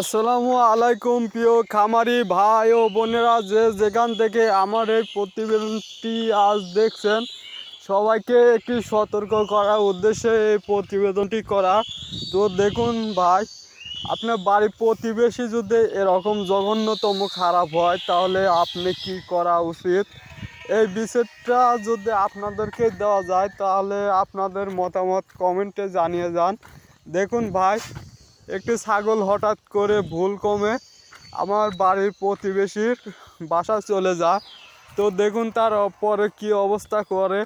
আসসালামু আলাইকুম, প্রিয় খামারি ভাই ও বোনেরা যে যেখান থেকে আমার এই প্রতিবেদনটি আজ দেখছেন, সবাইকে একটি সতর্ক করার উদ্দেশ্যে এই প্রতিবেদনটি করা। তো দেখুন ভাই, আপনার বাড়ির প্রতিবেশী যদি এরকম জঘন্যতম খারাপ হয়, তাহলে আপনি কি করা উচিত? এই বিষয়টা যদি আপনাদেরকে দেওয়া যায়, তাহলে আপনাদের মতামত কমেন্টে জানিয়ে যান। দেখুন ভাই একটি ছাগল হঠাৎ করে ভুল কমে আমার বাড়ির প্রতিবেশীর বাসা চলে যায়। তো দেখুন তার পরে কি অবস্থা করে।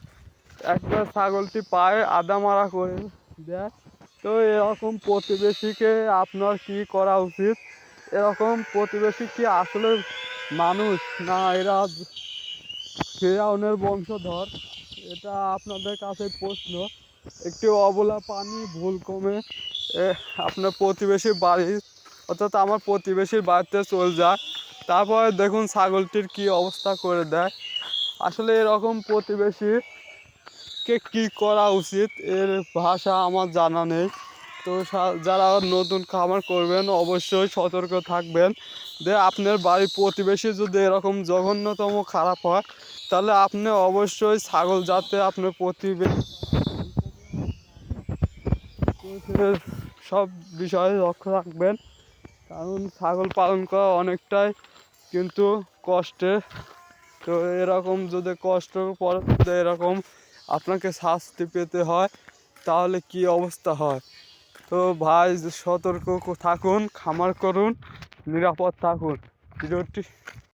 একটা ছাগলটি পায়ে আদা মারা করে দেয়। তো এরকম প্রতিবেশীকে আপনার কি করা উচিত? এরকম প্রতিবেশী কি আসলে মানুষ? না, এরা ফেরাউনের বংশধর? এটা আপনাদের কাছে প্রশ্ন। একটি অবলা পানি, ভুল কমে। আপনার প্রতিবেশীর বাড়ি, অর্থাৎ আমার প্রতিবেশীর বাড়িতে চলে যায়। তারপরে দেখুন ছাগলটির কি অবস্থা করে দেয়। আসলে এরকম প্রতিবেশীকে কি করা উচিত, এর ভাষা আমার জানা নেই। তো যারা নতুন খামার করবেন, অবশ্যই সতর্ক থাকবেন। যে আপনার বাড়ির প্রতিবেশী যদি এরকম জঘন্যতম খারাপ হয়, তাহলে আপনি অবশ্যই ছাগল যাতে আপনার প্রতিবেশী সব বিষয়ে লক্ষ্য রাখবেন। কারণ ছাগল পালন করা অনেকটাই কিন্তু কষ্টের তো এরকম যদি কষ্ট পরে এরকম আপনাকে শাস্তি পেতে হয়, তাহলে কি অবস্থা হয়? তো ভাই, সতর্ক থাকুন, খামার করুন, নিরাপদ থাকুন। ভিডিওটি